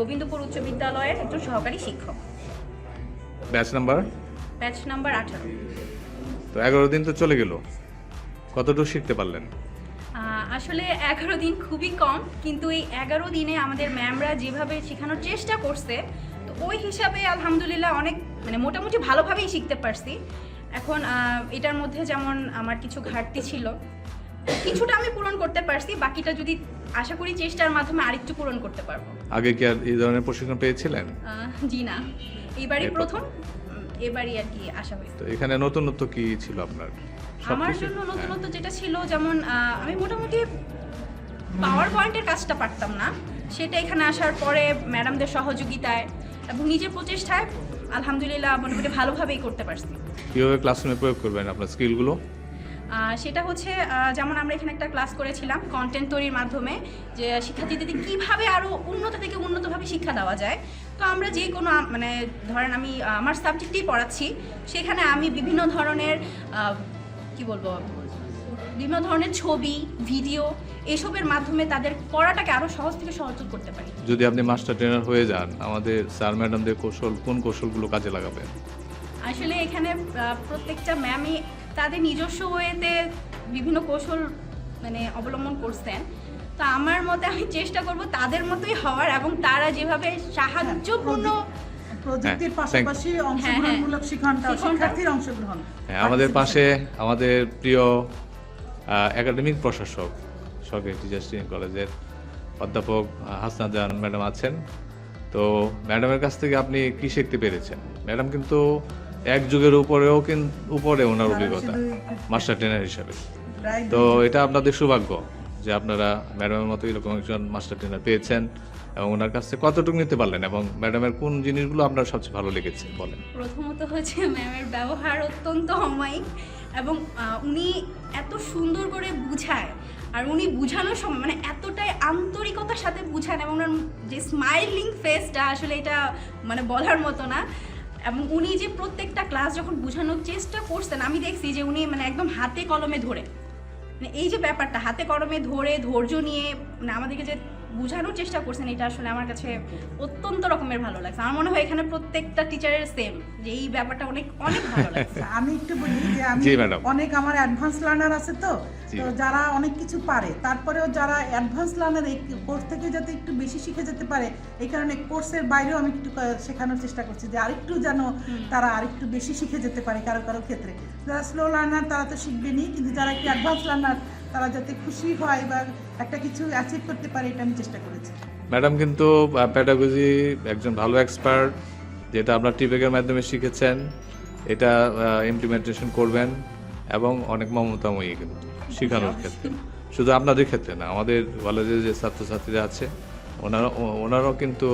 গোবিন্দপুর উচ্চ বিদ্যালয়ের একজন সহকারী শিক্ষক। ব্যাচ নাম্বার ব্যাচ নাম্বার আঠারো। তো এগারো দিন তো চলে গেল। কতটুকু শিখতে পারলেন? আসলে এগারো দিন খুবই কম কিন্তু এই এগারো দিনে আমাদের ম্যামরা যেভাবে শেখানোর চেষ্টা করছে তো ওই হিসাবে আলহামদুলিল্লাহ অনেক মানে মোটামুটি ভালোভাবেই শিখতে পারছি। এখন এটার মধ্যে যেমন আমার কিছু ঘাটতি ছিল কিছুটা আমি পূরণ করতে পারছি বাকিটা যদি আশা করি চেষ্টার মাধ্যমে আরেকটু পূরণ করতে পারব। আগে কি আর এই ধরনের প্রশিক্ষণ পেয়েছিলেন? জি না। এবারই প্রথম এবারই আর কি আশা হয়েছে তো এখানে নতুনত্ব কি ছিল আপনার? আমার জন্য হ্যাঁ। নতুনত্ব যেটা ছিল যেমন আমি মোটামুটি পাওয়ার পয়েন্টের কাজটা পারতাম না। সেটা এখানে আসার পরে ম্যাডামদের সহযোগিতায় এবং নিজের প্রচেষ্টায় আলহামদুলিল্লাহ মোটামুটি ভালোভাবেই করতে পারছি। কীভাবে ক্লাসরুমে প্রয়োগ করবেন আপনার স্কিলগুলো সেটা হচ্ছে যেমন আমরা এখানে একটা ক্লাস করেছিলাম কন্টেন্ট তৈরির মাধ্যমে যে শিক্ষার্থীদের কীভাবে আরও উন্নত থেকে উন্নতভাবে শিক্ষা দেওয়া যায়। তো আমরা যে কোনো মানে ধরেন আমি আমার সাবজেক্টেই পড়াচ্ছি সেখানে আমি বিভিন্ন ধরনের কি বলব বিভিন্ন ধরনের ছবি ভিডিও এসবের মাধ্যমে তাদের পড়াটাকে আরও সহজ থেকে সহজ করতে পারি। যদি আপনি মাস্টার ট্রেনার হয়ে যান আমাদের স্যার ম্যাডামদের কৌশল কোন কৌশলগুলো কাজে লাগাবেন? আসলে এখানে প্রত্যেকটা ম্যামই তাদের নিজস্ব ওয়েতে বিভিন্ন কৌশল মানে অবলম্বন করছেন। তো আমার মতে আমি চেষ্টা করব তাদের মতোই হওয়ার এবং তারা যেভাবে সাহায্যপূর্ণ প্রযুক্তির Thank- thank- পাশাপাশি অংশগ্রহণমূলক শিক্ষণটা শিক্ষার্থীর অংশগ্রহণ। হ্যাঁ আমাদের পাশে আমাদের প্রিয় একাডেমিক প্রশাসক সরকারি টিচার্স ট্রেনিং কলেজের অধ্যাপক আহ, হাসনাত জাহান ম্যাডাম আছেন। তো ম্যাডামের কাছ থেকে আপনি কি শিখতে পেরেছেন? ম্যাডাম কিন্তু এক যুগের উপরেও কিন্তু উপরে ওনার অভিজ্ঞতা মাস্টার ট্রেনার হিসাবে। তো এটা আপনাদের সৌভাগ্য যে আপনারা ম্যাডামের মতো এরকম একজন মাস্টার ট্রেনার পেয়েছেন এবং ওনার কাছ থেকে কতটুকু নিতে পারলেন এবং ম্যাডামের কোন জিনিসগুলো আপনার সবচেয়ে ভালো লেগেছে বলেন? প্রথমত হচ্ছে ম্যামের ব্যবহার অত্যন্ত অমায়িক এবং উনি এত সুন্দর করে বুঝায় আর উনি বুঝানোর সময় মানে এতটাই আন্তরিকতার সাথে বুঝান এবং ওনার যে স্মাইলিং ফেসটা আসলে এটা মানে বলার মতো না। এবং উনি যে প্রত্যেকটা ক্লাস যখন বোঝানোর চেষ্টা করছেন, আমি দেখছি যে উনি মানে একদম হাতে কলমে ধরে। মানে এই যে ব্যাপারটা, হাতে কলমে ধরে ধৈর্য নিয়ে মানে আমাদেরকে যে বোঝানোর চেষ্টা করছেন এটা আসলে আমার কাছে অত্যন্ত রকমের ভালো লাগছে। আমার মনে হয় এখানে প্রত্যেকটা টিচারের সেম যে এই ব্যাপারটা অনেক অনেক ভালো লাগছে। আমি একটু বলি যে আমি অনেক আমার অ্যাডভান্স লার্নার আছে তো তো যারা অনেক কিছু পারে তারপরেও যারা অ্যাডভান্স লার্নার এই কোর্স থেকে যাতে একটু বেশি শিখে যেতে পারে এই কারণে কোর্সের বাইরেও আমি একটু শেখানোর চেষ্টা করছি যে আরেকটু যেন তারা আরেকটু বেশি শিখে যেতে পারে কারও কারও ক্ষেত্রে। যারা স্লো লার্নার তারা তো শিখবেনি কিন্তু যারা একটু অ্যাডভান্স লার্নার তারা যাতে খুশি হয় বা একটা কিছু অ্যাচিভ করতে পারে এটা আমি চেষ্টা করেছি। ম্যাডাম কিন্তু প্যাডাগজি একজন ভালো এক্সপার্ট যেটা আপনার টিপেকের মাধ্যমে শিখেছেন এটা ইমপ্লিমেন্টেশন করবেন এবং অনেক মমতাময়ী কিন্তু শেখানোর ক্ষেত্রে। শুধু আপনাদের ক্ষেত্রে না আমাদের কলেজের যে ছাত্রছাত্রীরা আছে ওনারা ওনারাও কিন্তু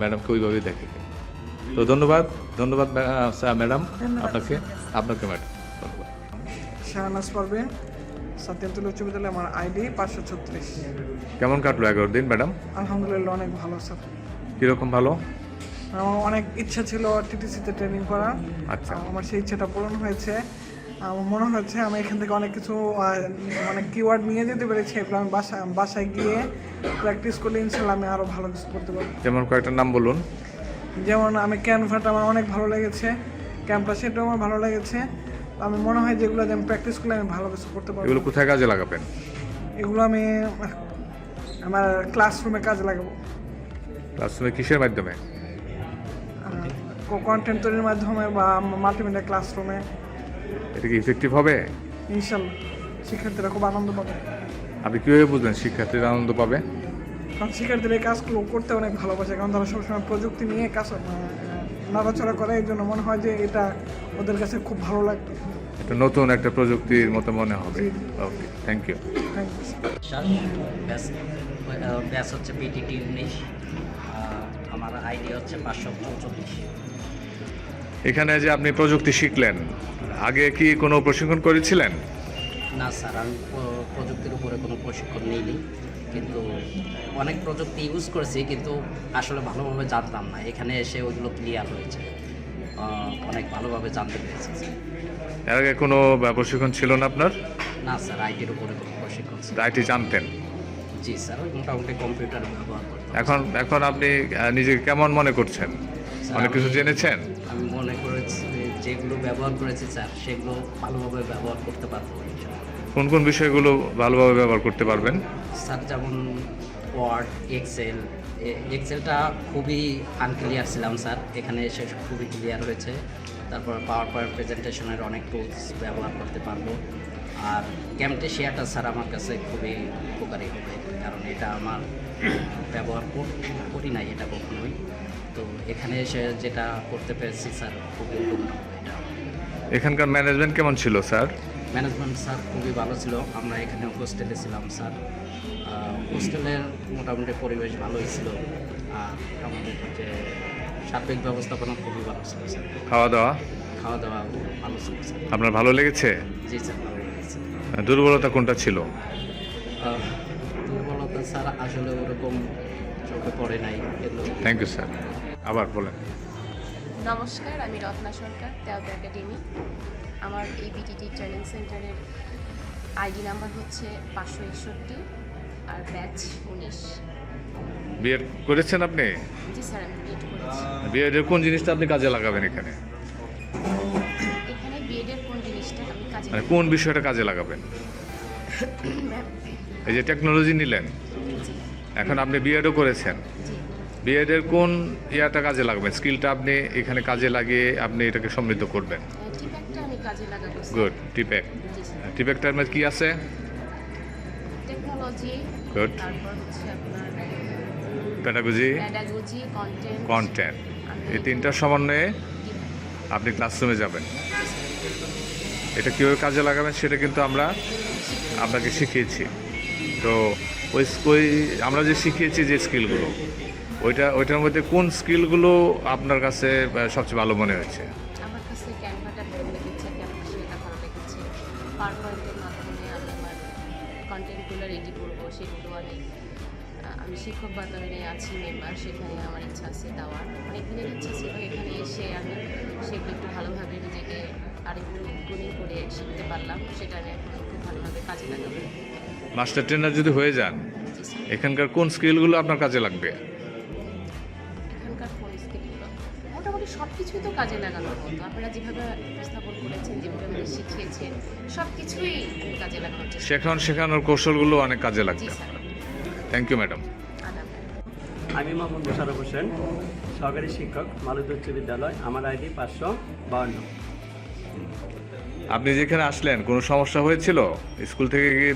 ম্যাডামকে ওইভাবেই দেখে তো ধন্যবাদ ধন্যবাদ ম্যাডাম আপনাকে আপনাকে ম্যাডাম ধন্যবাদ। শাহনাজ পারবেন সাতিয়ামতুল উচ্চ বিদ্যালয় আমার আইডি পাঁচশো ছত্রিশ। কেমন কাটলো এগারো দিন ম্যাডাম? আলহামদুলিল্লাহ অনেক ভালো স্যার। কীরকম ভালো? আমার অনেক ইচ্ছা ছিল টিটিসিতে ট্রেনিং করা আচ্ছা। আমার সেই ইচ্ছাটা পূরণ হয়েছে। আমার মনে হচ্ছে আমি এখান থেকে অনেক কিছু মানে কিওয়ার্ড নিয়ে যেতে পেরেছি এগুলো আমি বাসায় বাসায় গিয়ে প্র্যাকটিস করলে ইনশাল্লাহ আমি আরও ভালো কিছু করতে পারব। যেমন কয়েকটা নাম বলুন। যেমন আমি ক্যানভাটা আমার অনেক ভালো লেগেছে। ক্যাম্পাস সেটাও আমার ভালো লেগেছে। আমি মনে হয় যেগুলো আমি প্র্যাকটিস করলে আমি ভালো কিছু করতে পারব। এগুলো কোথায় কাজে লাগাবেন? এগুলো আমি আমার ক্লাসরুমে কাজে লাগাবো। ক্লাসরুমে কিসের মাধ্যমে? কন্টেন্ট তৈরির মাধ্যমে বা মাল্টিমিডিয়া ক্লাসরুমে এটা কি ইফেক্টিভ হবে? ইনশাল্লাহ শিক্ষার্থীরা খুব আনন্দ পাবে। আপনি কীভাবে বুঝবেন শিক্ষার্থীরা আনন্দ পাবে? কারণ শিক্ষার্থীরা এই কাজগুলো করতে অনেক ভালোবাসে কারণ তারা সবসময় প্রযুক্তি নিয়ে কাজ নাড়াচড়া করে এই জন্য মনে হয় যে এটা ওদের কাছে খুব ভালো লাগবে। এটা নতুন একটা প্রযুক্তির মতো মনে হবে। Okay thank you thank you ah, ব্যাস হচ্ছে বিটিটি উনিশ আমার আইডি হচ্ছে পাঁচশো চৌচল্লিশ এখানে যে আপনি প্রযুক্তি শিখলেন আগে কি কোনো প্রশিক্ষণ করেছিলেন? না স্যার আমি প্রযুক্তির উপরে কোনো প্রশিক্ষণ নিইনি। কিন্তু অনেক প্রযুক্তি ইউজ করেছি কিন্তু আসলে ভালোভাবে জানতাম না। এখানে এসে ওইগুলো ক্লিয়ার হয়েছে। অনেক ভালোভাবে জানতে পেরেছি। এর আগে কোনো প্রশিক্ষণ ছিল না আপনার? না স্যার আইটির উপরে কোনো প্রশিক্ষণ ছিল আইটি জানতেন? জি স্যার মোটামুটি কম্পিউটার ব্যবহার এখন এখন আপনি নিজেকে কেমন মনে করছেন? অনেক কিছু জেনেছেন? আমি মনে করেছি যেগুলো ব্যবহার করেছি স্যার সেগুলো ভালোভাবে ব্যবহার করতে পারব। কোন কোন বিষয়গুলো ভালোভাবে ব্যবহার করতে পারবেন? স্যার যেমন ওয়ার্ড এক্সেল এক্সেলটা খুবই আনক্লিয়ার ছিলাম স্যার। এখানে এসে খুবই ক্লিয়ার হয়েছে। তারপর পাওয়ার পয়েন্ট প্রেজেন্টেশনের অনেক টুলস ব্যবহার করতে পারব। আর ক্যামটেশিয়াটা স্যার আমার কাছে খুবই উপকারী হবে কারণ এটা আমার ব্যবহার কর- নাই এটা কখনোই। তো এখানে এসে যেটা করতে পেরেছি স্যার খুবই উপকার হবে এটা। এখানকার ম্যানেজমেন্ট কেমন ছিল স্যার? ম্যানেজমেন্ট স্যার খুবই ভালো ছিল। আমরা এখানে হোস্টেলে ছিলাম স্যার। হোস্টেলের মোটামুটি পরিবেশ ভালোই ছিল। আর আমাদের যে সার্বিক ব্যবস্থাপনা খুবই ভালো ছিল স্যার। খাওয়া দাওয়া খাওয়া দাওয়া ভালো ছিল স্যার। আপনার ভালো লেগেছে? জি স্যার ভালো লেগেছে। দুর্বলতা কোনটা ছিল? দুর্বলতা স্যার আসলে ওরকম চোখে পড়ে নাই। থ্যাংক ইউ স্যার আবার বলেন। নমস্কার আমি রত্না সরকার তেলদ একাডেমি। আমার এই বিটিটি ট্রেনিং সেন্টারের আইডি নাম্বার হচ্ছে পাঁচশো একষট্টি আর ব্যাচ উনিশ। বিএড করেছেন আপনি? জি স্যার আমি বিএড করেছি। বিএডের কোন জিনিসটা আপনি কাজে লাগাবেন এখানে? এখানে বিএডের কোন জিনিসটা আমি কাজে মানে কোন বিষয়টা কাজে লাগাবেন? এই যে টেকনোলজি নিলেন। এখন আপনি বিএডও করেছেন। বিএডের কোন ইয়াটা কাজে লাগাবেন? স্কিলটা আপনি এখানে কাজে লাগিয়ে আপনি এটাকে সমৃদ্ধ করবেন? কাজে লাগাবো গুড টিপেক জি টিপেকটার মধ্যে কি আছে? Technology Good. তারপর হচ্ছে আপনার প্যাটাগজি প্যাডাগোজি কন্টেন্ট কন্টেন্ট এই তিনটার সমন্বয়ে আপনি ক্লাসরুমে যাবেন। এটা কীভাবে কাজে লাগাবেন সেটা কিন্তু আমরা আপনাকে শিখিয়েছি। তো ওই ওই আমরা যে শিখিয়েছি যে স্কিলগুলো ওইটা ওইটার মধ্যে কোন স্কিলগুলো আপনার কাছে সবচেয়ে ভালো মনে হয়েছে? শিক্ষক বাতাবরণে আছি মেম্বার সেখানে আমার ইচ্ছা আছে দেওয়ার অনেক দিনের ইচ্ছা ছিল এখানে এসে আমি সেগুলো একটু ভালোভাবে নিজেকে আরেকটু গুণী করে শিখতে পারলাম সেটা আমি এখন খুব ভালোভাবে কাজে লাগাবো। মাস্টার ট্রেনার যদি হয়ে যান এখানকার কোন স্কিলগুলো আপনার কাজে লাগবে? এখানকার মোটামুটি সব কিছুই তো কাজে লাগানোর মতো। আপনারা যেভাবে উপস্থাপন করেছেন যেভাবে আমাদের শিখিয়েছেন সব কিছুই কাজে লাগানোর চেষ্টা শেখান শেখানোর কৌশলগুলো অনেক কাজে লাগবে। থ্যাংক ইউ ম্যাডাম আমি মোহাম্মদ মোশারফ হোসেন সহকারী শিক্ষক মালুদ উচ্চ বিদ্যালয় আমার আইডি পাঁচশো বাউন্ন। আপনি যেখানে আসলেন কোনো সমস্যা হয়েছিল? স্কুল থেকে কি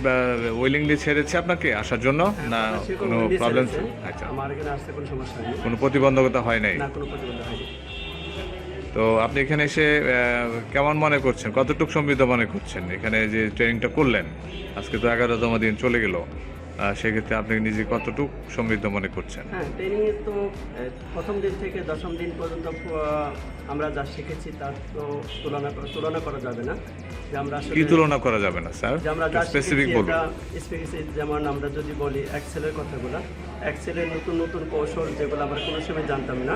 ওয়েলিংলি ছেড়েছে আপনাকে আসার জন্য? না কোনো প্রবলেম। আচ্ছা। আমার এখানে আসতে কোনো সমস্যা নেই কোনো প্রতিবন্ধকতা হয় নাই? না কোনো প্রতিবন্ধ হয়নি। তো আপনি এখানে এসে কেমন মনে করছেন? কতটুকু সমৃদ্ধ মনে করছেন? এখানে যে ট্রেনিংটা করলেন আজকে তো এগারোতম দিন চলে গেল। সেক্ষেত্রে আপনি নিজে কতটুকু সমৃদ্ধ মনে করছেন? হ্যাঁ ট্রেনিংয়ে তো প্রথম দিন থেকে দশম দিন পর্যন্ত আমরা যা শিখেছি তার তো তুলনা তুলনা করা যাবে না। যে আমরা কি তুলনা করা যাবে না স্যার? আমরা স্পেসিফিক স্পেসিফিক যেমন আমরা যদি বলি এক্সেলের কথাগুলো এক্সেলের নতুন নতুন কৌশল যেগুলো আমরা কোনো সময় জানতাম না।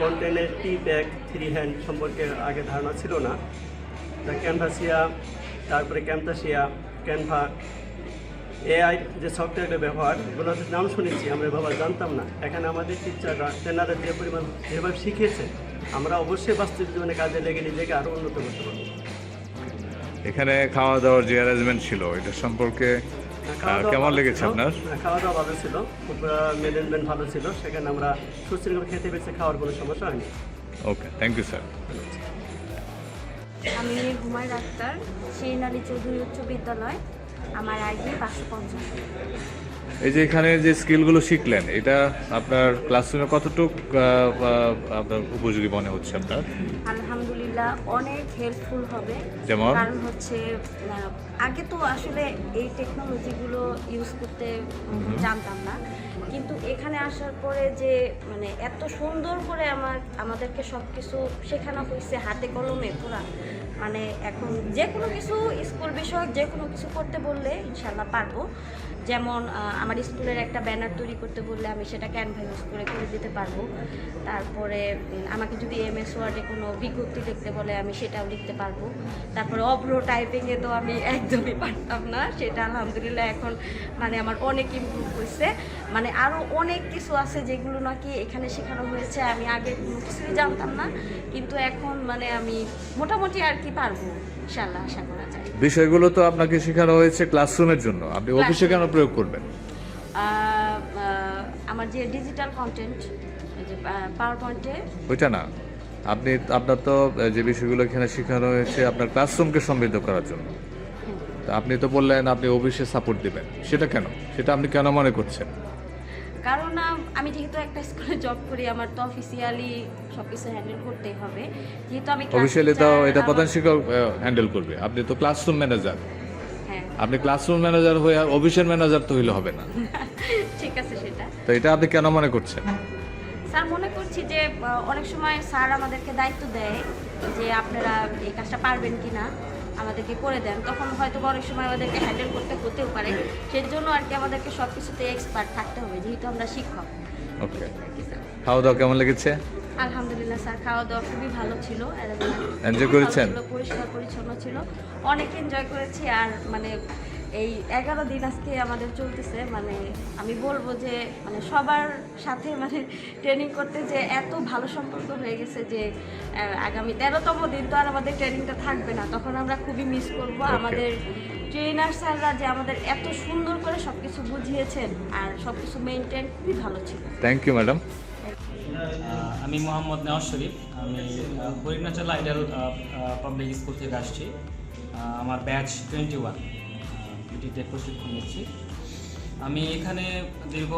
কন্টেন্টের টি ব্যাগ থ্রি হ্যান্ড সম্পর্কে আগে ধারণা ছিল না। তা ক্যানভাসিয়া তারপরে ক্যাম্পাসিয়া ক্যানভা এআই যে সফটওয়্যারের ব্যবহার এগুলোর নাম শুনেছি আমরা ব্যবহার জানতাম না। এখানে আমাদের টিচাররা ট্রেনাররা যে পরিমাণ যেভাবে শিখিয়েছে আমরা অবশ্যই বাস্তব জীবনে কাজে লেগে নিজেকে আরও উন্নত করতে পারব। এখানে খাওয়া দাওয়ার যে অ্যারেঞ্জমেন্ট ছিল এটা সম্পর্কে খাওয়া কেমন ভালো লেগেছে আপনার? হ্যাঁ, খাওয়া দাওয়া ভালো ছিল। খুব ম্যানেজমেন্ট ভালো ছিল সেখানে আমরা সুশৃঙ্খল খেতে পেরেছি খাওয়ার কোনো সমস্যা হয়নি। ওকে থ্যাংক ইউ স্যার আমি হুমায়ুন আক্তার শিরিন আলী চৌধুরী উচ্চ বিদ্যালয়। আমার আইডি পাঁচশো পঞ্চাশ। এই যে এখানে যে স্কিলগুলো শিখলেন এটা আপনার ক্লাসরুমে কতটুক আপনার উপযোগী মনে হচ্ছে আপনার? আলহামদুলিল্লাহ অনেক হেল্পফুল হবে। যেমন? কারণ হচ্ছে আগে তো আসলে এই টেকনোলজিগুলো ইউজ করতে জানতাম না। কিন্তু এখানে আসার পরে যে মানে এত সুন্দর করে আমার আমাদেরকে সব কিছু শেখানো হয়েছে হাতে কলমে পুরা। মানে এখন যে কোনো কিছু স্কুল বিষয়ক যে কোনো কিছু করতে বললে ইনশাল্লাহ পারব। যেমন আমার স্কুলের একটা ব্যানার তৈরি করতে বললে আমি সেটা ক্যানভা ইউজ করে করে দিতে পারব। তারপরে আমাকে যদি এম এস ওয়ার্ডে কোনো বিজ্ঞপ্তি লিখতে বলে, আমি সেটাও লিখতে পারব। তারপরে অব্র টাইপিংয়ে তো আমি একদমই পারতাম না। সেটা আলহামদুলিল্লাহ এখন মানে আমার অনেক ইমপ্রুভ হয়েছে। মানে আরও অনেক কিছু আছে যেগুলো নাকি এখানে শেখানো হয়েছে। আমি আগে কোনো কিছুই জানতাম না। কিন্তু এখন মানে আমি মোটামুটি আর কি পারব ইনশাল্লাহ আশা করা। বিষয়গুলো তো আপনাকে শেখানো হয়েছে ক্লাসরুমের জন্য। আপনি অফিসে কেন প্রয়োগ করবেন? আমার যে ডিজিটাল কন্টেন্ট পাওয়ার পয়েন্টে ওইটা না। আপনি আপনার তো যে বিষয়গুলো এখানে শেখানো হয়েছে আপনার ক্লাসরুমকে সমৃদ্ধ করার জন্য। তা আপনি তো বললেন আপনি অফিসে সাপোর্ট দিবেন। সেটা কেন? সেটা আপনি কেন মনে করছেন? কারণ আমি যেহেতু একটা স্কুলে জব করি আমার তো অফিসিয়ালি সব কিছু হ্যান্ডেল করতেই হবে। যেহেতু আমি অফিসিয়ালি তো এটা প্রধান শিক্ষক হ্যান্ডেল করবে। আপনি তো ক্লাসরুম ম্যানেজার হ্যাঁ। আপনি ক্লাসরুম ম্যানেজার হয়ে আর অফিসের ম্যানেজার তো হইলে হবে না। ঠিক আছে সেটা। তো এটা আপনি কেন মনে করছেন? স্যার মনে করছি যে অনেক সময় স্যার আমাদেরকে দায়িত্ব দেয় যে আপনারা এই কাজটা পারবেন কি না আমাদেরকে করে দেন তখন হয়তো বা অনেক সময় আমাদেরকে হ্যান্ডেল করতে হতেও পারে। সেই জন্য আর কি আমাদেরকে সব কিছুতে এক্সপার্ট থাকতে হবে যেহেতু আমরা শিক্ষক। ওকে খাওয়া দাওয়া কেমন লেগেছে? আলহামদুলিল্লাহ স্যার খাওয়া দাওয়া খুবই ভালো ছিল ভালো করেছেন? পরিষ্কার পরিচ্ছন্ন ছিল। অনেক এনজয় করেছি আর মানে এই এগারো দিন আজকে আমাদের চলতেছে মানে আমি বলব যে মানে সবার সাথে মানে ট্রেনিং করতে যে এত ভালো সম্পর্ক হয়ে গেছে যে আগামী তেরোতম দিন তো আর আমাদের ট্রেনিংটা থাকবে না। তখন আমরা খুবই মিস করব। আমাদের ট্রেনার স্যাররা যে আমাদের এত সুন্দর করে সব কিছু বুঝিয়েছেন আর সব কিছু মেনটেন খুবই ভালো ছিল। থ্যাংক ইউ ম্যাডাম আমি মোহাম্মদ নেওয়াজ শরীফ। আমি হরিণাচল আইডাল পাবলিক স্কুল থেকে আসছি। আমার ব্যাচ টোয়েন্টি ওয়ান পিটিতে প্রশিক্ষণ নিচ্ছি। আমি এখানে দীর্ঘ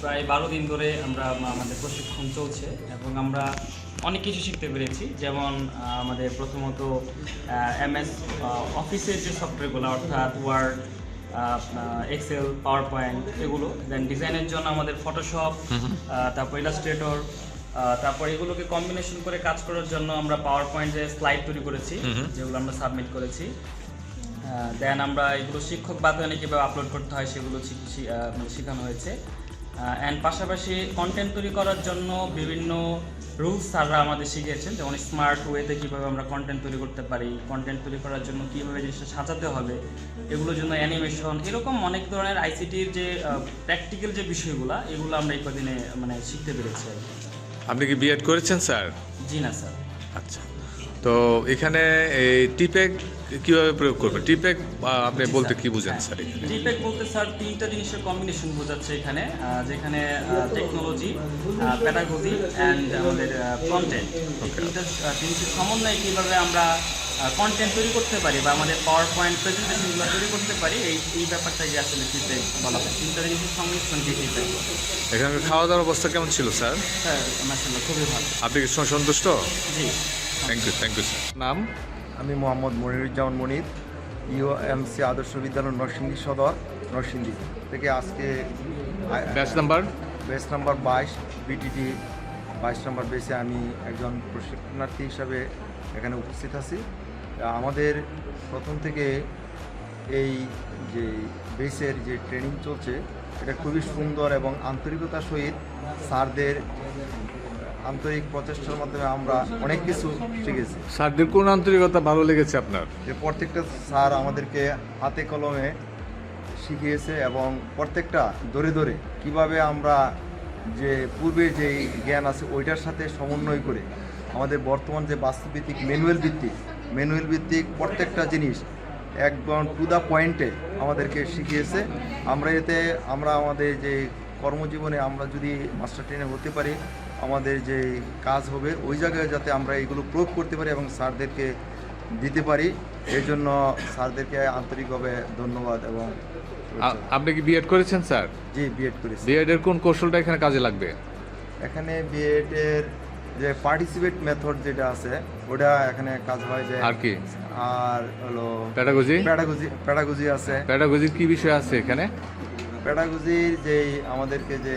প্রায় বারো দিন ধরে আমরা আমাদের প্রশিক্ষণ চলছে এবং আমরা অনেক কিছু শিখতে পেরেছি। যেমন আমাদের প্রথমত এমএস অফিসের যে সফটওয়্যারগুলো অর্থাৎ ওয়ার্ড এক্সেল পাওয়ার পয়েন্ট এগুলো দেন ডিজাইনের জন্য আমাদের ফটোশপ তারপর ইলাস্ট্রেটর তারপর এগুলোকে কম্বিনেশন করে কাজ করার জন্য আমরা পাওয়ার পয়েন্টে স্লাইড তৈরি করেছি যেগুলো আমরা সাবমিট করেছি। দেন আমরা এগুলো শিক্ষক বাতায়নে কীভাবে আপলোড করতে হয় সেগুলো মানে শেখানো হয়েছে। অ্যান্ড পাশাপাশি কন্টেন্ট তৈরি করার জন্য বিভিন্ন রুলস স্যাররা আমাদের শিখিয়েছেন যেমন স্মার্ট ওয়েতে কীভাবে আমরা কন্টেন্ট তৈরি করতে পারি কন্টেন্ট তৈরি করার জন্য কীভাবে জিনিসটা সাজাতে হবে এগুলোর জন্য অ্যানিমেশন এরকম অনেক ধরনের আইসিটির যে প্র্যাকটিক্যাল যে বিষয়গুলো এগুলো আমরা এই কদিনে মানে শিখতে পেরেছি আর কি। আপনি কি বিএড করেছেন স্যার? জি না স্যার। আচ্ছা। তো এখানে এই টিপেক কীভাবে প্রয়োগ করবেন? টিপেক আপনি বলতে কি বুঝেন স্যার টিপেক বলতে স্যার তিনটা জিনিসের কম্বিনেশন বোঝাচ্ছে এখানে যেখানে টেকনোলজি প্যাডাগজি অ্যান্ড আমাদের কন্টেন্ট তিনটা জিনিসের সমন্বয়ে কীভাবে আমরা কন্টেন্ট তৈরি করতে পারি বা আমাদের পাওয়ার পয়েন্ট প্রেজেন্টেশনগুলো তৈরি করতে পারি এই এই ব্যাপারটা ব্যাপারটাকে আসলে টিপেক বলা হয়। তিনটা জিনিসের সংমিশ্রণকে টিপেক এখানে খাওয়া দাওয়ার অবস্থা কেমন ছিল স্যার? স্যার মাসাল্লাহ খুবই ভালো। আপনি কি সন্তুষ্ট? জি। Thank you thank you sir নাম আমি মোহাম্মদ মনিরুজ্জামান মনির ইউএমসি আদর্শ বিদ্যালয় নরসিংদী সদর নরসিংদী থেকে আজকে ব্যাচ নাম্বার বেস নাম্বার বাইশ বিটিটি বাইশ নাম্বার বেসে আমি একজন প্রশিক্ষণার্থী হিসাবে এখানে উপস্থিত আছি। আমাদের প্রথম থেকে এই যে বেসের যে ট্রেনিং চলছে এটা খুবই সুন্দর এবং আন্তরিকতার সহিত স্যারদের আন্তরিক প্রচেষ্টার মাধ্যমে আমরা অনেক কিছু শিখেছি। স্যারদের কোন আন্তরিকতা ভালো লেগেছে আপনার? যে প্রত্যেকটা স্যার আমাদেরকে হাতে কলমে শিখিয়েছে এবং প্রত্যেকটা ধরে ধরে কীভাবে আমরা যে পূর্বে যে জ্ঞান আছে ওইটার সাথে সমন্বয় করে আমাদের বর্তমান যে বাস্তুভিত্তিক ম্যানুয়াল ভিত্তিক ম্যানুয়াল ভিত্তিক প্রত্যেকটা জিনিস একদম টু দ্য পয়েন্টে আমাদেরকে শিখিয়েছে। আমরা এতে আমরা আমাদের যে কর্মজীবনে আমরা যদি মাস্টার ট্রেনে হতে পারি আমাদের যে কাজ হবে ওই জায়গায় যাতে আমরা এগুলো প্রয়োগ করতে পারি এবং স্যারদেরকে দিতে পারি। এই জন্য স্যারদেরকে আন্তরিকভাবে ধন্যবাদ এবং আপনি কি বিএড করেছেন স্যার? জি বিএড করেছি। বিএড এর কোন কৌশলটা এখানে কাজে লাগবে? এখানে বিএড এর যে পার্টিসিপেট মেথড যেটা আছে ওটা এখানে কাজ হয় যে আর কি? আর হলো প্যাডাগজি প্যাডাগজি প্যাডাগজি আছে। প্যাডাগজির কি বিষয় আছে এখানে? প্যাডাগজির যেই আমাদেরকে যে।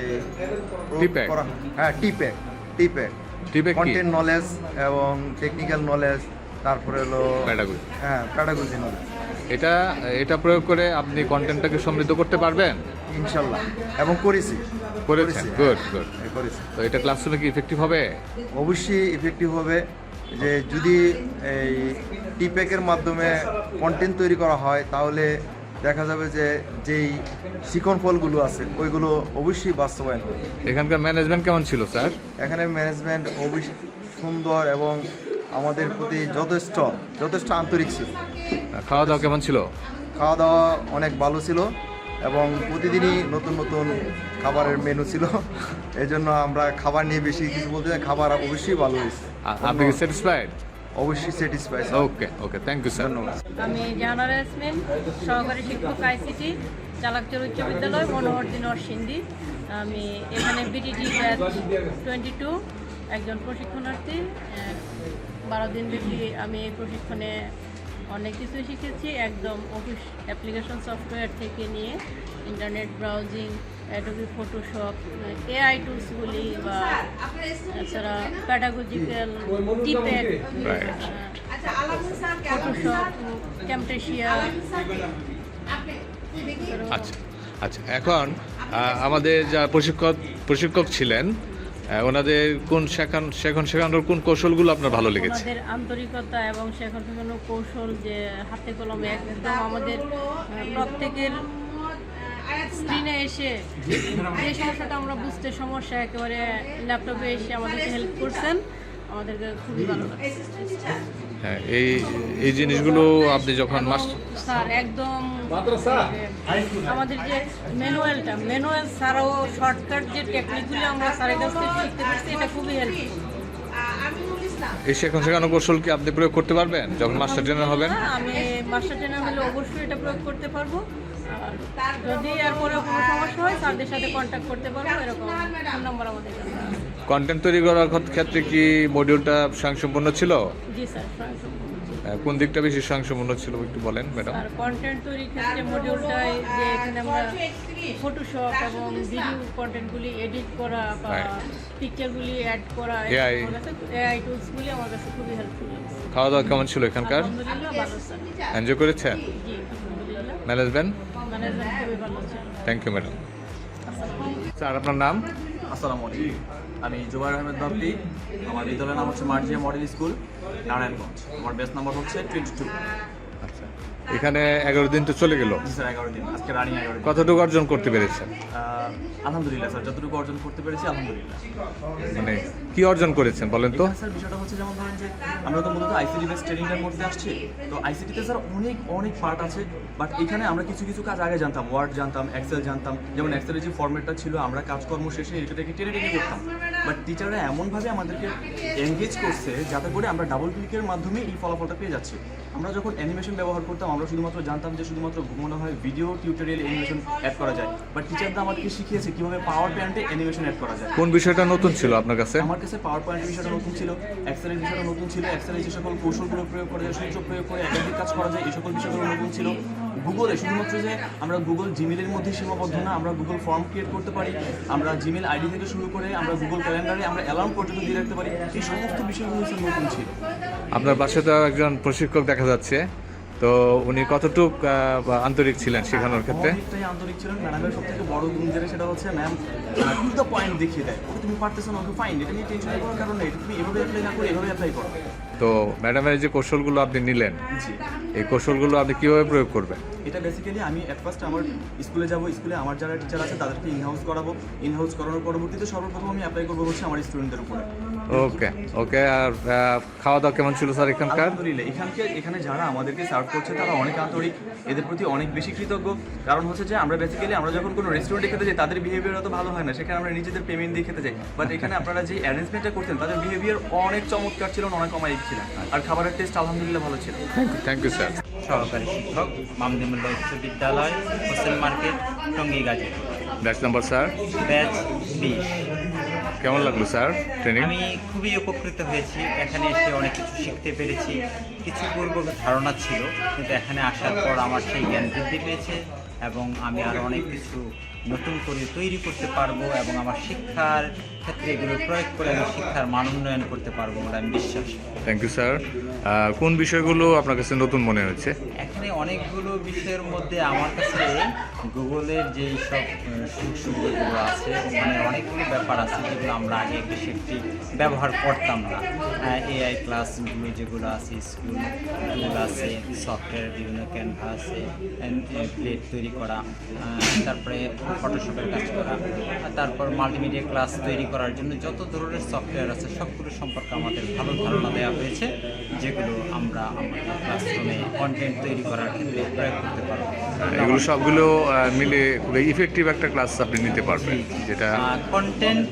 করা হ্যাঁ TPACK TPACK TPACK content knowledge এবং টেকনিক্যাল নলেজ তারপরে হলো প্যাডাগজি হ্যাঁ প্যাডাগজি নলেজ এটা এটা প্রয়োগ করে আপনি কন্টেন্টটাকে সমৃদ্ধ করতে পারবেন? ইনশাল্লাহ। এবং করেছি। করেছেন করেছি। গুড গুড হ্যাঁ, করেছি। তো এটা ক্লাসরুমে কি ইফেক্টিভ হবে? অবশ্যই ইফেক্টিভ হবে যে যদি এই টিপ্যাকের মাধ্যমে কন্টেন্ট তৈরি করা হয় তাহলে দেখা যাবে যে যেই শিকন ফলগুলো আছে ওইগুলো অবশ্যই বাস্তবায়ন হবে। এখানকার ম্যানেজমেন্ট কেমন ছিল স্যার? এখানে ম্যানেজমেন্ট অবশ্যই সুন্দর এবং আমাদের প্রতি যথেষ্ট যথেষ্ট আন্তরিক ছিল। খাওয়া দাওয়া কেমন ছিল? খাওয়া দাওয়া অনেক ভালো ছিল এবং প্রতিদিনই নতুন নতুন খাবারের মেনু ছিল। এই জন্য আমরা খাবার নিয়ে বেশি কিছু বলতে খাবার অবশ্যই ভালো হয়েছে। আপনি স্যাটিসফাইড অবশ্যই satisfy okay okay thank you sir ধন্যবাদ। আমি জাহানারা ইয়াসমিন সহকারী শিক্ষক আইসিটি চালাকচর উচ্চ বিদ্যালয় মনোহরদী নরসিংদী। আমি এখানে বিটিটি ব্যাচ টোয়েন্টি টু একজন প্রশিক্ষণার্থী বারো দিন ব্যাপী আমি এই প্রশিক্ষণে অনেক কিছু শিখেছি একদম অফিস অ্যাপ্লিকেশন সফটওয়্যার থেকে নিয়ে internet browsing Adobe Photoshop AI টুলসগুলি বা এছাড়া প্যাডাগোজিক্যাল টিপ্যাড ফটোশপ ক্যামটেশিয়া আচ্ছা আচ্ছা এখন আমাদের যা প্রশিক্ষক প্রশিক্ষক ছিলেন ওনাদের কোন শেখান শেখান শেখানোর কোন কৌশলগুলো আপনার ভালো লেগেছে? আমাদের আন্তরিকতা এবং শেখানো কৌশল যে হাতে কলমে একদম আমাদের প্রত্যেকের স্ক্রিনে এসে যে সমস্যাটা আমরা বুঝতে সমস্যা একেবারে ল্যাপটপে এসে আমাদেরকে হেল্প করছেন। আমাদেরকে খুবই ভালো হ্যাঁ এই এই জিনিসগুলো আপনি যখন মাস্টার স্যার একদম আমাদের যে ম্যানুয়ালটা ম্যানুয়াল ছাড়াও শর্টকাট যে টেকনিকগুলো আমরা স্যারের কাছ থেকে শিখতে পারছি এটা খুবই হেল্পফুল এই শেখান শেখানো কৌশল কি আপনি প্রয়োগ করতে পারবেন? যখন মাস্টার ট্রেনার হবেন? হ্যাঁ, আমি মাস্টার ট্রেনার হলে অবশ্যই এটা প্রয়োগ করতে পারব। যদি কোনো সমস্যা হয় স্যারদের সাথে কন্ট্যাক্ট করতে পারব এরকম ফোন নাম্বার আমাদের কন্টেন্ট তৈরি করার ক্ষেত্রে কি মডিউলটা স্বয়ংসম্পূর্ণ ছিল? জি স্যার কোন দিকটা বেশি স্বয়ংসম্পূর্ণ ছিল একটু বলেন ম্যাডাম? আর কন্টেন্ট তৈরির ক্ষেত্রে মডিউলটায় যে এখানে আমরা ফটোশপ এবং ভিডিও কন্টেন্টগুলি এডিট করা বা পিকচারগুলি অ্যাড করা এআই টুলসগুলি আমার কাছে খুবই হেল্পফুল খাওয়া দাওয়া কেমন ছিল এখানকার? এনজয় করেছেন? Management thank you madam sir আপনার নাম? আসসালামু আলাইকুম। আমি জুবাইর আহমেদ বাপ্পি আমার বিদ্যালয়ের নাম হচ্ছে মার্জিয়া মডেল স্কুল নারায়ণগঞ্জ। আমার বেস্ট নাম্বার হচ্ছে টোয়েন্টি টু এখানে এগারো দিন তো চলে গেল। স্যার এগারো দিন। আজকে রানিং এগারো কতটুকু অর্জন করতে পেরেছেন? আলহামদুলিল্লাহ স্যার যতটুকু অর্জন করতে পেরেছি আলহামদুলিল্লাহ। মানে কি অর্জন করেছেন বলেন তো? স্যার বিষয়টা হচ্ছে যেমন ধরেন যে আমরা তো মূলত আইসিটি বেস ট্রেনিংয়ের মধ্যে আসছি। তো আইসিটিতে স্যার অনেক অনেক পার্ট আছে বাট এখানে আমরা কিছু কিছু কাজ আগে জানতাম। ওয়ার্ড জানতাম এক্সেল জানতাম। যেমন এক্সেলের যে ফর্মেটটা ছিল আমরা কাজকর্ম শেষে এটাকে টেনে টেনে করতাম। বাট টিচাররা এমনভাবে আমাদেরকে এনগেজ করছে যাতে করে আমরা ডাবল ক্লিকের মাধ্যমে এই ফলাফলটা পেয়ে যাচ্ছি। আমরা যখন অ্যানিমেশন ব্যবহার করতাম আমরা শুধুমাত্র জানতাম যে শুধুমাত্র ঘুমানো হয় ভিডিও টিউটোরিয়াল অ্যানিমেশন অ্যাড করা যায়। বাট টিচাররা আমাদেরকে শিখিয়েছে কীভাবে পাওয়ার পয়েন্টে অ্যানিমেশন অ্যাড করা যায়। কোন বিষয়টা নতুন ছিল আপনার কাছে? আমার কাছে পাওয়ার পয়েন্টের বিষয়টা নতুন ছিল এক্সেলের বিষয়টা নতুন ছিল এক্সেলের যে সকল কৌশলগুলো প্রয়োগ করা যায় সূত্র প্রয়োগ করে একাধিক কাজ করা যায় এই সকল বিষয়গুলো নতুন ছিল। গুগলে শুধুমাত্র যে আমরা গুগল জিমেলের মধ্যে সীমাবদ্ধ না, আমরা গুগল ফর্ম ক্রিয়েট করতে পারি, আমরা জিমেল আইডি থেকে শুরু করে, আমরা গুগল ক্যালেন্ডারে আমরা অ্যালার্ম পর্যন্ত দিয়ে রাখতে পারি। এই সমস্ত বিষয়গুলো নতুন ছিল। আপনার বাসায় তো একজন প্রশিক্ষক দেখা যাচ্ছে। তো উনি কতটুক আন্তরিক ছিলেন শেখানোর ক্ষেত্রে? অনেকটাই আন্তরিক ছিলেন। ম্যাডামের সব থেকে বড় গুণ যেটা সেটা হচ্ছে ম্যাম টু দ্য পয়েন্ট দেখিয়ে দেয়। ওকে তুমি পারতেছো না ওকে ফাইন এটা নিয়ে টেনশন করার কারণ নেই তুমি এভাবে অ্যাপ্লাই না করে এভাবে অ্যাপ্লাই করো। তো ম্যাডামের যে কৌশলগুলো আপনি নিলেন এই কৌশলগুলো আপনি কীভাবে প্রয়োগ করবেন? এটা বেসিক্যালি আমি অ্যাট ফার্স্ট আমার স্কুলে যাব স্কুলে আমার যারা টিচার আছে তাদেরকে ইনহাউস করাবো। ইনহাউস করানোর পরবর্তীতে সর্বপ্রথম আমি অ্যাপ্লাই করব হচ্ছে আমার স্টুডেন্টদের উপরে। ওকে ওকে আর খাওয়া দাওয়া কেমন ছিল স্যার এখানকার? আলহামদুলিল্লাহ এখানকে এখানে যারা আমাদেরকে সার্ভ করছে তারা অনেক আন্তরিক। এদের প্রতি অনেক বেশি কৃতজ্ঞ। কারণ হচ্ছে যে আমরা বেসিক্যালি আমরা যখন কোনো রেস্টুরেন্টে খেতে যাই তাদের বিহেভিয়ার অত ভালো হয় না। সেখানে আমরা নিজেদের পেমেন্ট দিয়ে খেতে যাই। বাট এখানে আপনারা যে অ্যারেঞ্জমেন্টটা করতেন তাদের বিহেভিয়ার অনেক চমৎকার ছিল অনেক অমায়িক ছিলেন আর খাবারের টেস্ট আলহামদুলিল্লাহ ভালো ছিল। Thank you thank you sir সহকারী শিক্ষক মামদিমুল্লাহ উচ্চ বিদ্যালয় Hossain market Tongi Gazi batch number sir batch বিশ। কেমন লাগল, স্যার ট্রেনিং আমি খুবই উপকৃত হয়েছি। এখানে এসে অনেক কিছু শিখতে পেরেছি। কিছু পূর্ব ধারণা ছিল, কিন্তু এখানে আসার পর আমার সেই জ্ঞান বৃদ্ধি পেয়েছে এবং আমি আরও অনেক কিছু নতুন করে তৈরি করতে পারব এবং আমার শিক্ষার ক্ষেত্রে এগুলো প্রয়োগ করে আমি শিক্ষার মান উন্নয়ন করতে পারব বলে আমি বিশ্বাস থ্যাংক ইউ স্যার কোন বিষয়গুলো আপনার কাছে নতুন মনে হয়েছে? এখানে অনেকগুলো বিষয়ের মধ্যে আমার কাছে গুগলের যেই সব সুযোগ সুবিধাগুলো আছে ওখানে অনেকগুলো ব্যাপার আছে যেগুলো আমরা আগে বেশি ব্যবহার করতাম না। এআই ক্লাসগুলো যেগুলো আছে স্কুল টুল আছে সফটওয়্যার বিভিন্ন ক্যানভা আছে প্লেট তৈরি করা তারপরে ফটোশপের কাজ করা তারপর মাল্টিমিডিয়া ক্লাস তৈরি করার জন্য যত ধরনের সফটওয়্যার আছে সবগুলো সম্পর্কে আমাদের ভালো ধারণা দেওয়া হয়েছে যেগুলো আমরা আমাদের ক্লাসরুমে কন্টেন্ট তৈরি করার ক্ষেত্রে প্রয়োগ করতে পারব। এগুলো সবগুলো মিলে খুবই ইফেক্টিভ একটা ক্লাস আপনি নিতে পারবেন যেটা কন্টেন্ট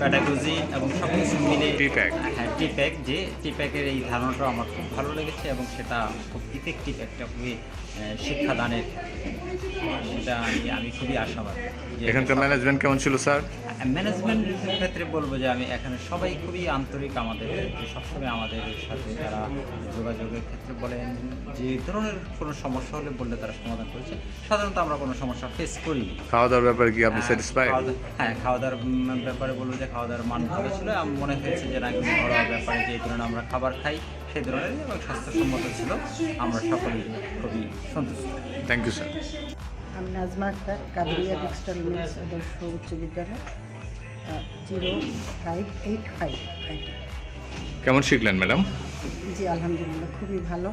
প্যাডাগজি এবং সব কিছু মিলে টিপ্যাক। হ্যাঁ টিপ্যাক যে টিপ্যাকের এই ধারণাটা আমার খুব ভালো লেগেছে এবং সেটা খুব ইফেক্টিভ একটা খুবই শিক্ষাদানের সেটা আমি আমি খুবই আশাবাদ। এখানকার ম্যানেজমেন্ট কেমন ছিল স্যার ম্যানেজমেন্ট ক্ষেত্রে বলব যে আমি এখানে সবাই খুবই আন্তরিক আমাদের যে সবসময় আমাদের সাথে তারা যোগাযোগের ক্ষেত্রে বলেন যে ধরনের কোনো সমস্যা হলে বললে তারা সমাধান করেছে। সাধারণত আমরা কোনো সমস্যা ফেস করিনি। খাওয়া দাওয়ার ব্যাপারে কি আপনি হ্যাঁ, স্যাটিসফাইড খাওয়া হ্যাঁ খাওয়া দাওয়ার ব্যাপারে বলব যে খাওয়া দাওয়ার মান ভালো ছিল। আমার মনে হয়েছে যে নাকি ঘরোয়া ব্যাপারে যে ধরনের আমরা খাবার খাই সেই ধরনের এবং স্বাস্থ্যসম্মত ছিল। আমরা সকলেই খুবই সন্তুষ্ট। থ্যাংক ইউ স্যার আমি নাজমা আক্তার কাদরিয়া টেক্সটাইল মিলস আদর্শ উচ্চ বিদ্যালয়। জিরো ফাইভ এইট ফাইভ কেমন শিখলেন ম্যাডাম জি আলহামদুলিল্লাহ খুবই ভালো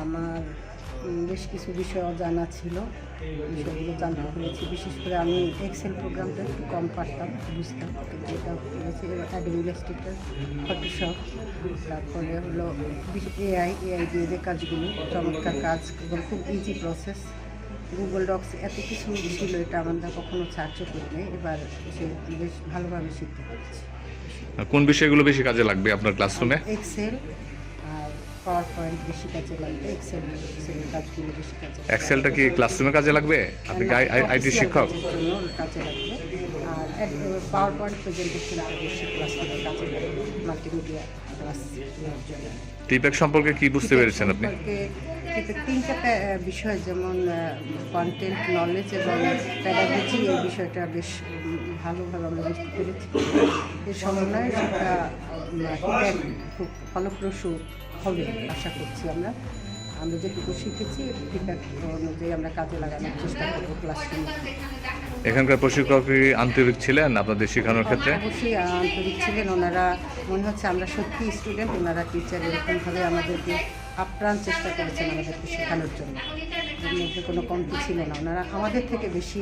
আমার বেশ কিছু বিষয় জানা ছিল বিষয়গুলো জানতে পেরেছি বিশেষ করে আমি এক্সেল প্রোগ্রামটা একটু কম পারতাম বুঝতাম হয়েছে অ্যাডোব ইলাস্ট্রেটর ফটোশপ তারপরে হলো এআই এআই দিয়ে যে কাজগুলো চমৎকার কাজ খুব ইজি প্রসেস গুগল ডক্স এত কিছু ছিল এটা আমরা কখনো সার্চও করি নাই। এবার সে বেশ ভালোভাবে শিখতে পারছি। কোন বিষয়গুলো বেশি কাজে লাগবে আপনার ক্লাসরুমে এক্সেল আর পাওয়ার পয়েন্ট বেশি কাজে লাগবে এক্সেল এক্সেলের কাজগুলো বেশি কাজে এক্সেলটা কি ক্লাসরুমে কাজে লাগবে? আপনি আইটি শিক্ষক? কাজের জন্য কাজে লাগবে। আর পাওয়ার পয়েন্ট প্রেজেন্টেশনটা বেশি ক্লাসরুমে কাজে লাগবে মাল্টিমিডিয়া ক্লাস টিপ্যাক সম্পর্কে কি বুঝতে পেরেছেন আপনি? কিন্তু তিনটা বিষয় যেমন কন্টেন্ট নলেজ এবং প্যাডাগজি এই বিষয়টা বেশ ভালোভাবে আমরা বুঝতে পেরেছি। এর সমন্বয়ে সেটা খুব ফলপ্রসূ হবে আশা করছি আমরা। আমরা যেটুকু শিখেছি ফিডব্যাক অনুযায়ী আমরা কাজে লাগানোর চেষ্টা করব ক্লাসরুমে এখানকার প্রশিক্ষক আন্তরিক ছিলেন আপনাদের শেখানোর ক্ষেত্রে? অবশ্যই আন্তরিক ছিলেন। ওনারা মনে হচ্ছে আমরা সত্যি স্টুডেন্ট ওনারা টিচার এরকমভাবে আমাদেরকে আপ্রাণ চেষ্টা করেছেন আমাদেরকে শেখানোর জন্য। মধ্যে কোনো কমতি ছিল না। ওনারা আমাদের থেকে বেশি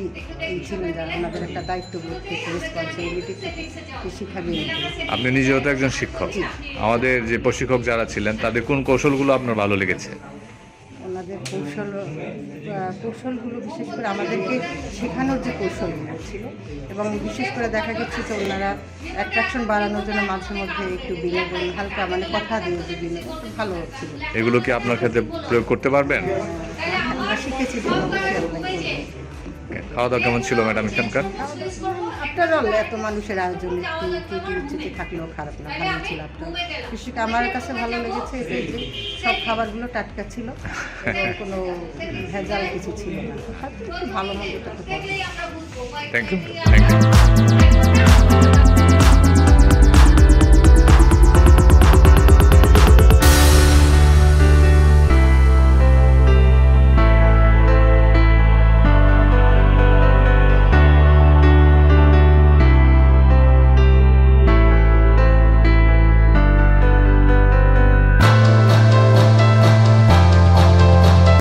এই ছিলেন যারা ওনাদের একটা দায়িত্ববোধ থেকে রেসপন্সিবিলিটি থেকে শিক্ষা নিয়ে আপনি নিজেও তো একজন শিক্ষক। আমাদের যে প্রশিক্ষক যারা ছিলেন তাদের কোন কৌশলগুলো আপনার ভালো লেগেছে? ওনাদের কৌশল কৌশলগুলো বিশেষ করে আমাদেরকে শেখানোর যে কৌশলগুলো ছিল এবং বিশেষ করে দেখা গেছে যে ওনারা অ্যাট্রাকশন বাড়ানোর জন্য মাঝে মধ্যে একটু বিনোদন হালকা মানে কথা দিয়ে যে বিনোদন ভালো ছিল। এগুলো কি আপনার ক্ষেত্রে প্রয়োগ করতে পারবেন? আমরা শিখেছি খাওয়া দাওয়া কেমন ছিল ম্যাডাম এখানকার? আফটার অল এত মানুষের আয়োজন কি ত্রুটি উচ্চতি থাকলেও খারাপ না ভালো ছিল আপনার? কৃষিটা আমার কাছে ভালো লেগেছে যে সব খাবারগুলো টাটকা ছিল কোনো ভেজাল কিছু ছিল না। ভালো মন্দটা তো থ্যাংক ইউ থ্যাংক ইউ